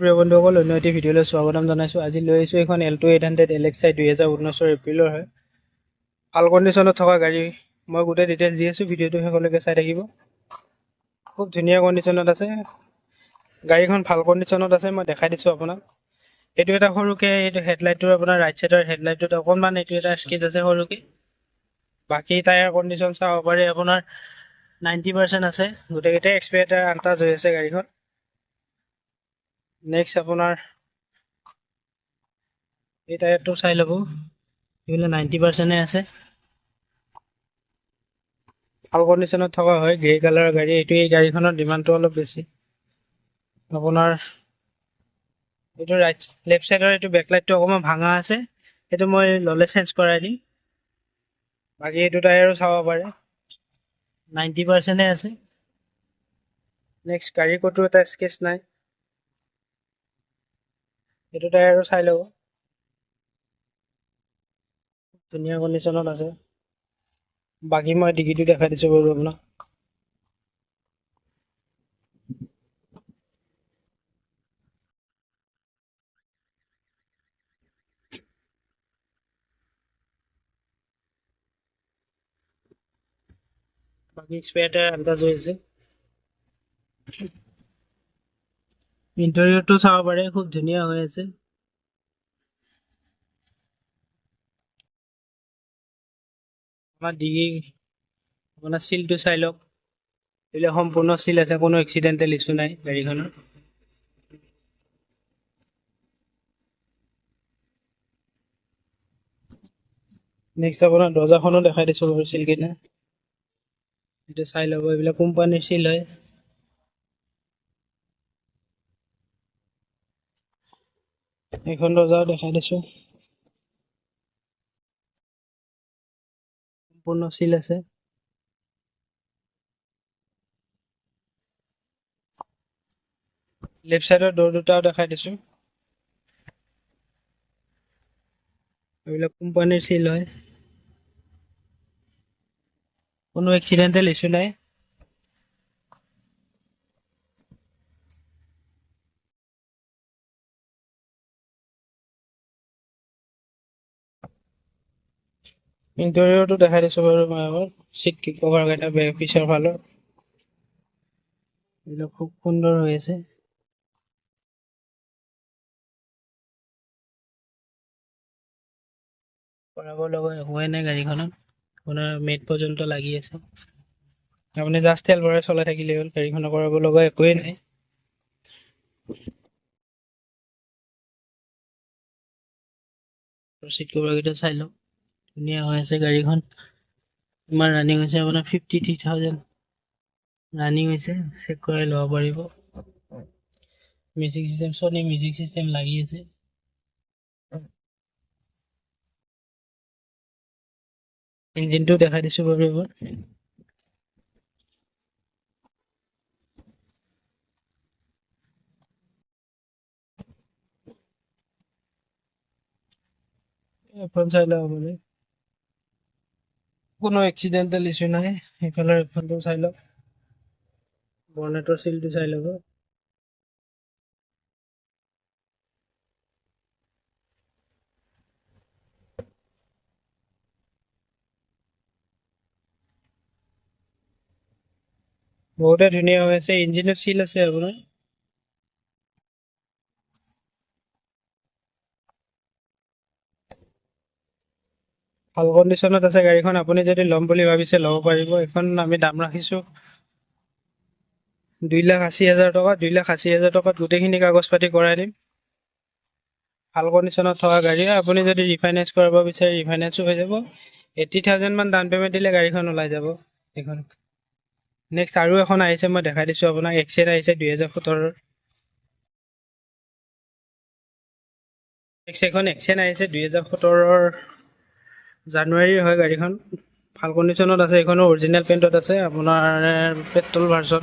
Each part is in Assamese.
প্ৰিয় বন্ধুসকল অন্য এটি ভিডিঅ'লৈ স্বাগতম জনাইছোঁ। আজি লৈ আহিছোঁ এখন L two eight hundred L X I দুহেজাৰ ঊনৈছৰ এপ্ৰিলৰ হয়। ভাল কণ্ডিশ্যনত থকা গাড়ী মই গোটেই ডিটেইলছ দি আছোঁ ভিডিঅ'টো শেষলৈকে চাই থাকিব। খুব ধুনীয়া কণ্ডিশ্যনত আছে। গাড়ীখন ভাল কণ্ডিশ্যনত আছে মই দেখাই দিছোঁ আপোনাক। এইটো এটা সৰুকৈ এইটো হেডলাইটটোৰ আপোনাৰ ৰাইট ছাইডৰ হেডলাইটটোত অকণমান এইটো এটা স্কেচ আছে সৰুকৈ। বাকী টায়াৰ কণ্ডিশ্যন চাব পাৰি আপোনাৰ নাইণ্টি পাৰ্চেণ্ট আছে। গোটেইকেইটাই এক্সপেৰিয়েটাৰ আনটাচ হৈ আছে গাড়ীখন। নেক্সট আপোনাৰ এই টায়াৰটো চাই ল'ব। এইবিলাক নাইণ্টি পাৰ্চেণ্টে আছে। ভাল কণ্ডিশ্যনত থকা হয় গ্ৰে কালাৰৰ গাড়ী। এইটো এই গাড়ীখনৰ ডিমাণ্ডটো অলপ বেছি। আপোনাৰ এইটো ৰাইট লেফ্ট ছাইডৰ এইটো বেকলাইটটো অকণমান ভাঙা আছে। সেইটো মই ল'লে চেঞ্জ কৰাই দিম। বাকী এইটো টায়াৰো চাব পাৰে। নাইণ্টি পাৰ্চেণ্টে আছে। নেক্সট গাড়ী ক'তো এটা স্কেচ নাই। এইটো টায়াৰো চাই ল'ব। ধুনীয়া কণ্ডিশ্যনত আছে। বাকী মই ডিগিটো দেখাই দিছোঁ বাৰু আপোনাক। বাকী এক্সপেৰিয়েটাৰ আন্দাজ হৈ আছে। ইণ্টেৰিয়ৰটো চাব পাৰে খুব ধুনীয়া হৈ আছে আমাৰ ডিগি আপোনাৰ চিলটো চাই লওক এইবিলাক সম্পূৰ্ণ চিল আছে কোনো এক্সিডেণ্টেল ইছ্যু নাই গাড়ীখনৰ নেক্সট আপোনাৰ দৰ্জাখনো দেখাই দিছোঁ বাৰু কেইটা এইটো চাই ল'ব এইবিলাক কোম্পানীৰ চিল হয় এইখন দৰ্জাও দেখাই দিছোঁ। সম্পূৰ্ণ চিল আছে। লেফ্ট চাইডৰ দৌৰ দুটাও দেখাই দিছোঁ। এইবিলাক কোম্পানীৰ চিল হয়। কোনো এক্সিডেণ্টেল ইছ্যু নাই। ইণ্টেৰিয়ৰটো দেখাই দিছোঁ বাৰু মই আগত। চিট কিক কভাৰকেইটা বে পিছৰ ফালৰ। এইবিলাক খুব সুন্দৰ হৈ আছে। কৰাব লগা একোৱেই নাই গাড়ীখনত। আপোনাৰ মেট পৰ্যন্ত লাগি আছে। আপুনি জাষ্ট তেল ভৰাই চলাই থাকিলেই হ'ল। গাড়ীখনৰ কৰাব লগা একোৱেই নাই। চিট কভাৰকেইটা চাই লওক। ধুনীয়া হৈ আছে গাড়ীখন। ইমান ৰানিং হৈছে আপোনাৰ ফিফটি থ্ৰী থাউজেণ্ড ৰানিং হৈছে চেক কৰাই ল'ব পাৰিব। Music system Sony music system লাগি আছে। ইঞ্জিনটো দেখাই দিছোঁ বাৰু এইবাৰ। এখন চাই লওক আপুনি কোনো এক্সিডেণ্টেল ইছ্যু নাই। সেইফালৰ এখনটো চাই লওক। বৰ্নেটৰ চিলটো চাই ল'ব। বহুতে ধুনীয়া হৈ আছে। ইঞ্জিনৰ চিল আছে আপোনাৰ। ভাল কণ্ডিশ্যনত আছে গাড়ীখন আপুনি যদি ল'ম বুলি ভাবিছে ল'ব পাৰিব। এইখন আমি দাম ৰাখিছোঁ দুই লাখ আশী হাজাৰ টকা দুই লাখ আশী হাজাৰ টকাত গোটেইখিনি কাগজ পাতি কৰাই দিম। ভাল কণ্ডিশ্যনত থকা গাড়ী আপুনি যদি ৰিফাইনেন্স কৰাব বিচাৰে ৰিফাইনেন্সো হৈ যাব। এইটি থাউজেণ্ডমান ডাউন পে'মেণ্ট দিলে গাড়ীখন ওলাই যাব এইখন। নেক্সট আৰু এখন আহিছে মই দেখাই দিছোঁ আপোনাক। এক্সেন আহিছে দুহেজাৰ সোতৰৰ নেক্সট এখন এক্সেন আহিছে দুহেজাৰ সোতৰৰ। জানুৱাৰীৰ হয় গাড়ীখন। ভাল কণ্ডিশ্যনত আছে এইখনো অৰিজিনেল পেইণ্টত আছে আপোনাৰ পেট্ৰল ভাৰ্চন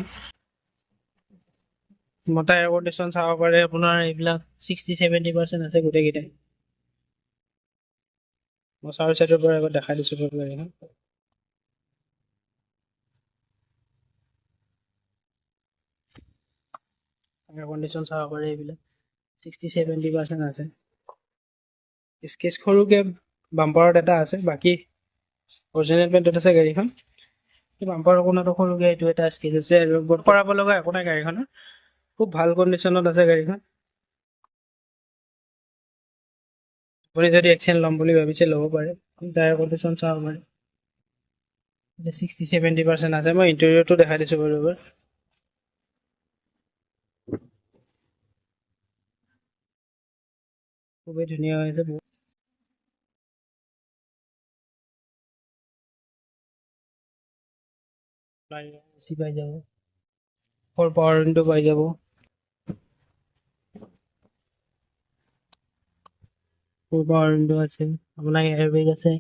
মতা এয়াৰ কণ্ডিশ্যন চাব পাৰে আপোনাৰ এইবিলাক ছিক্সটি ছেভেণ্টি পাৰ্চেণ্ট আছে গোটেইকেইটাই। মই চাৰি চাইডৰ পৰা এবাৰ দেখাই দিছোঁ গাড়ীখন। এয়াৰ কণ্ডিশ্যন চাব পাৰে এইবিলাক। ছিক্সটি ছেভেণ্টি পাৰ্চেণ্ট আছে। স্কেচ সৰুকৈ বাম্পাৰত এটা আছে বাকী অৰিজিনেল পেণ্টত আছে গাড়ীখন। বাম্পাৰৰ কোণাটো সৰুকৈ এইটো এটা স্কেচ আছে আৰু গোট কৰাব লগা একো নাই গাড়ীখনৰ। খুব ভাল কণ্ডিশ্যনত আছে গাড়ীখন। আপুনি যদি এক্সেল ল'ম বুলি ভাবিছে ল'ব পাৰে। টায়াৰ কণ্ডিশ্যন চাব পাৰে। ছিক্সটি ছেভেণ্টি পাৰ্চেণ্ট আছে মই ইণ্টেৰিয়ৰটো দেখাই দিছোঁ বাৰু এবাৰ। খুবেই ধুনীয়া হৈ আছে এচি পাই যাব। ফ'ৰ পাৱাৰ উইণ্ডো পাই যাব। পাৱাৰ উইণ্ডো আছে আছে।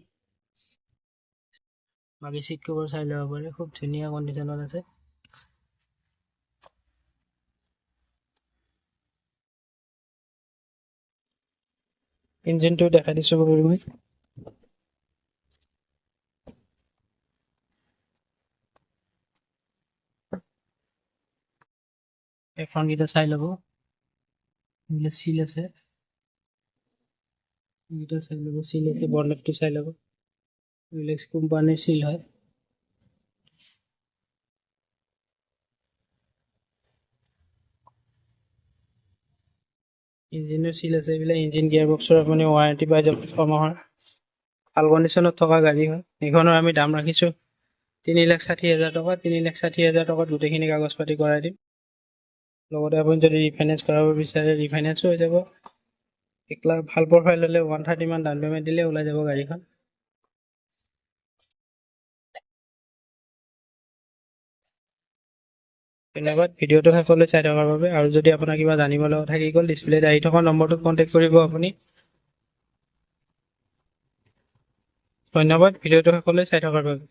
বাকী চিট কভাৰ চাই ল'ব পাৰে খুব ধুনীয়া কণ্ডিশ্যনত আছে। ইঞ্জিনটো দেখাই দিছোঁ বাৰু মই। এখনকেইটা চাই ল'ব। এইবিলাক চিল আছে। এইকেইটা চাই ল'ব চিল আছে বৰ্ণেটটো চাই ল'ব। এইবিলাক কোম্পানীৰ চিল হয়। ইঞ্জিনৰ চিল আছে এইবিলাক ইঞ্জিন গিয়াৰ বক্সৰ আপুনি ৱাৰেণ্টি পাই যাব ছমাহৰ। ভাল কণ্ডিশ্যনত থকা গাড়ী হয়। এইখনৰ আমি দাম ৰাখিছোঁ তিনি লাখ ষাঠি হাজাৰ টকা। তিনি লাখ ষাঠি হাজাৰ টকাত গোটেইখিনি কাগজ পাতি কৰাই দিম। লগতে আপুনি যদি ৰিফাইনেন্স কৰাব বিচাৰে ৰিফাইনেন্সো হৈ যাব। এক লাখ ভাল প্ৰফাইল হ'লে ওৱান থাৰ্টিমান ডাউন পে'মেণ্ট দিলে ওলাই যাব গাড়ীখন। ধন্যবাদ। ভিডিঅ'টো শেষলৈ চাই থকাৰ বাবে। আৰু যদি আপোনাৰ কিবা জানিব লগা থাকি গ'ল ডিছপ্লেত আহি থকা নম্বৰটোত কণ্টেক্ট কৰিব আপুনি। ধন্যবাদ। ভিডিঅ'টো শেষলৈ চাই থকাৰ বাবে।